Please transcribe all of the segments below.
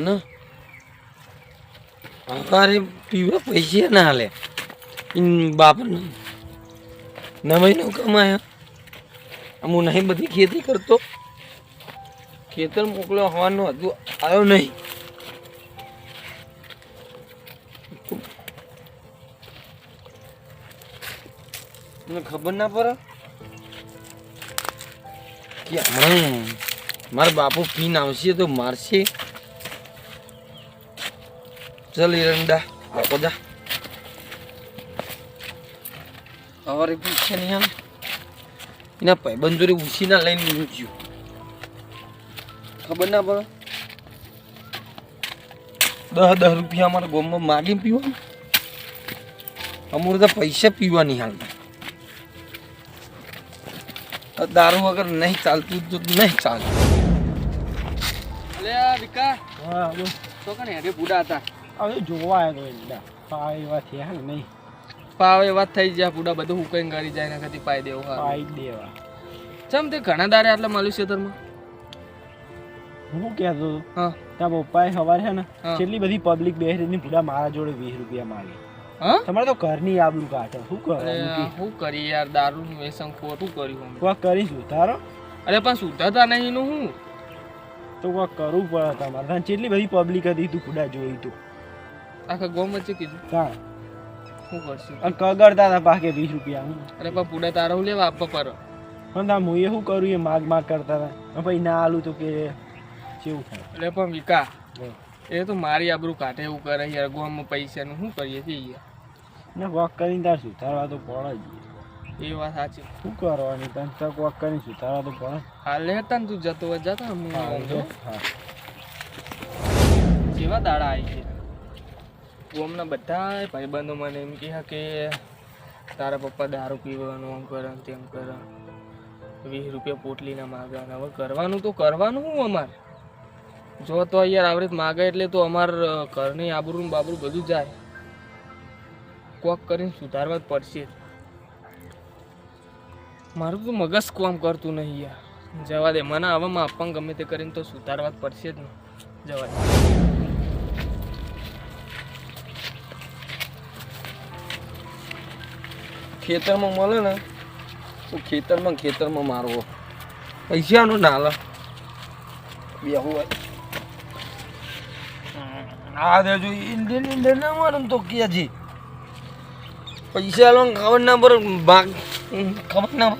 મને? અમારે પીવા, પૈસા ના હાલે. ઈન બાપ નવાઈ નો કમાયા હું નહીં બધી ખેતી કરતો. ખેતર મોકલો હોવાનું હતું, આવ્યો નહીં. ખબર ના પડે કે હમણાં મારા બાપુ ફીન આવશે તો મારશે. ચલ એરંડા બાપો જા. સવારે પૂછે નહીં આમ એના ભાઈબંધોરે ઉછીના લઈને મૂક્યું ખબર ના પડે. દસ દસ રૂપિયા અમારા ગોમમાં માગીને પીવાનું. અમુર તો પૈસા પીવાની આ દારૂ વગર નહીં ચાલતું તો નહીં ચાલતું. આ વિકા. હા બોલ. તો કને હેડે બુડા હતા. હવે જોવા આવ્યો તો એડા પાય એવા થયા ને નહીં. પાવ એવા થઈ જાય પૂડા બધું હુકાઈને કરી જાય ને કદી પાઈ દેવું પાઈ દેવા. ચમ તે ઘણા દારે આટલા મળ્યું ખેતરમાં હું કહેતો હતો? હા. ત્યાં પપ્પાએ સવારે છે ને. કેટલી બધી પબ્લિક બેસી પૂરા મારા જોડે વીસ રૂપિયા માગે. હા? તમારે તો ઘરની આબરૂ કાઢે. શું કરે શું કરી યાર દારૂનું વ્યસન ખોટું કર્યું. કોક કરી સુધારો? અરે પણ સુધારતા નહીં એનું હું. તો કોક કરવું પડે તમારે. કેટલી બધી પબ્લિક હતી તું પૂડા જોઈ તું. આખા ગોમ ચૂકી કીધું ત્યાં શું કરશું? અને કગરતા હતા પાકે વીસ રૂપિયા હું. અરે પણ પુડા તારા હું લેવા આપવા પર પણ ત્યાં હું એ શું કરું એ માગ માગ કરતા હતા. ભાઈ ના આલું તો કે કેવું થાય? એટલે પણ વિકા એ તો મારી આબરૂ કાઢે એવું કરે યાર ગોમમાં પૈસાનું શું કરીએ છીએ યાર? ને વોક કરીને તાર સુધારવા તો પડે જ. એ વાત સાચી. શું કરવાની? તને તક વોક કરીને સુધારવા તો પડે હાલે હતા ને તું જતો જતા હું. હા જેવા દાડા આવી છે? ગોમના બધા ભાઈબંધો મને એમ કહે કે તારા પપ્પા દારૂ પીવાનું, આમ કરે તેમ કરે. વીસ રૂપિયા પોટલીના માગે હવે કરવાનું તો કરવાનું હું અમારે. જો તો યાર આવી રીત માગે એટલે તો અમાર ઘરની આબરૂ બાબરું બધું જાય. કોક કરીને સુધારવા જ પડશે. મારું તો મગજ કોમ કરતું નહીં યાર. જવા દે. મને હવે માપણ ગમે તે કરીને તો સુધારવા જ પડશે જ ને. જવા દે. ખેતરમાં મળે ને તો ખેતરમાં ખેતરમાં મારવો. પૈસાનો ના હાલે બેહું આ દેજો ઇન્ડિયન ઇન્ડિયન ના મારે તો કે છે. પૈસા લો ખબર ના પર ભાગ. ખબર ના.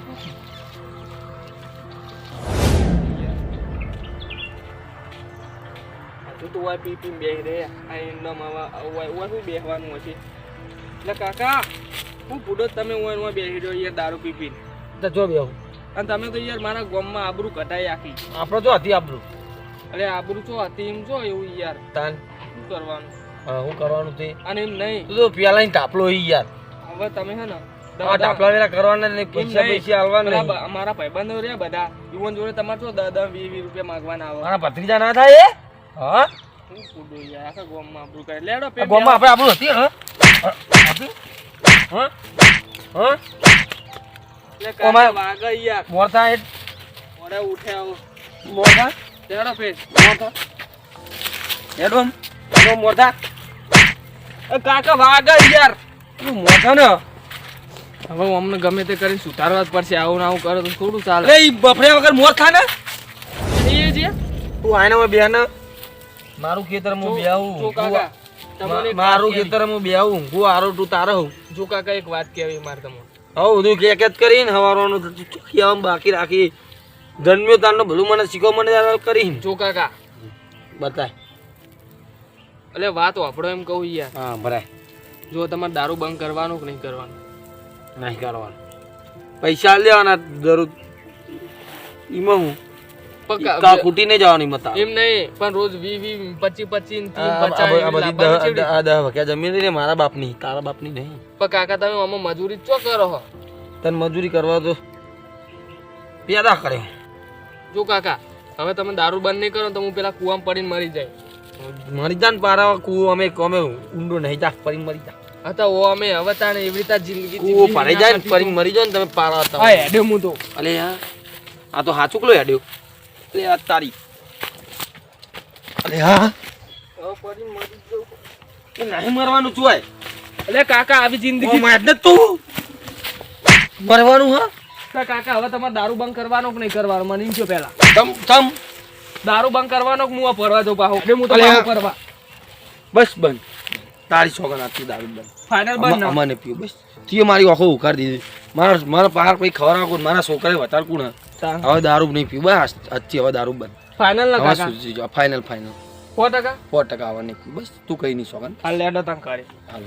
તું વાય પી પી બેહી રે આ એમના માવા વાય વાય બેહવાનું હશે? એટલે કાકા. હું પૂડો તમે હું એમાં બેસી રહ્યો યાર દારૂ પી પી તો જો બેહું. અને તમે તો યાર મારા ગામમાં આબરૂ કટાઈ આખી. આપણે જો હતી આબરૂ? એટલે આબરૂ છો હતી એમ જો એવું યાર. તાન. શું કરવાનું? હા શું કરવાનું તે? અને એમ નહીં. તું તો પેલા ટાપલો ઈ યાર. હવે તમે હે ને આ ટાપલા વેરા કરવાના ને પૈસા પૈસા આલવાના નહીં. અમારા ભાઈબંધો રહ્યા બધા. યુવન જોડે તમારે તો દસ વીસ વીસ રૂપિયા માંગવાના આવે. મારા ભત્રીજા ના થાય એ? હા? શું કુડો યાર આખા ગામમાં આબરૂ કરે લેડો પે ગામમાં આપણે આબરૂ હતી હા. હા? હા? મોરતા એ મોડે ઉઠે આવો. મોરતા ફેર? મોરતા એડમ મોરતા એ કાકા વાગે યાર તું મોરતા ને? હવે અમને ગમે તે કરીને સુધારવા જ પડશે. આવું ને આવું કરે તો થોડું ચાલે. એ બફડ્યા વગર મોર થા ને? એ છે તું આયના બે ને મારું ખેતર હું બેહું. જો કાકા. તમને મારું ખેતર હું બેહું હું આરો તું તારે હું. જો કાકા એક વાત કહેવી મારે તમને? હવે બધું કે કે કરીને હવારવાનું આમ બાકી રાખી. જન્મ્યો તારનો ભલું મને શીખો મને કરી જો કાકા. બતાય. એટલે વાત વાપરો એમ કહું યાર. હા ભરાય. જો તમારે દારૂ બંધ કરવાનું કે નહીં કરવાનું? નહીં કરવાનું. પૈસા લેવાના જરૂર. એમાં હું કા કા- જવાની મતા એમ નહીં પણ રોજ વી વી પચી પચી આ દહ- વખ્યા જમીન રે મારા બાપની તારા બાપની નહીં. પણ કાકા તમે અમે મજૂરી ચો કરો હો? તને મજૂરી કરવા તો પેદા કરે જો કાકા હવે તમે દારૂ બંધ નહીં કરો તો હું પેલા કુવામાં પડીને મરી જાય. મરી જા ને પારા કૂવો અમે અમે ઊંડો નહીં જા પરી મરી જા. હતા ઓ અમે હવે તાણે એવી રીતે જિંદગી કુવો પડી જાય ને પડીને મરી જાય ને તમે પારા હતા હેડ્યો હું તો. અલે આ તો હાચુકલો હેડ્યો? અલે આ તારી અરે હા? હવે પડી મરી જવું એ નહીં મરવાનું છું એટલે કાકા આવી જિંદગી માર દે તું. મરવાનું હા? તો કાકા હવે તમારે દારૂ બંધ કરવાનો કે નહીં કરવાનો? મને એમ કહો પહેલા. તમ તમ. દારૂ બંધ કરવાનો કે હું ફરવા જાઉં? પાહો કે હું તો ફરવા બસ બંધ. તારી છોકરા નાખી દારૂ બંધ ફાઇનલ બંધ અમને પીવું. બસ તીએ મારી આંખો ઉકાર દીધી. મારા મારા પાર કોઈ ખવડાવ કોણ. મારા છોકરાએ વધારે કોણ? હવે દારૂ નહીં પીવું. બસ આજથી હવે દારૂ બંધ. ફાઇનલ ના કાકા? જાઓ ફાઇનલ ફાઇનલ સો ટકા? સો ટકા આવવાની બસ તું કઈ નહીં શોખન હાલ લેડો તંગ કરે હાલ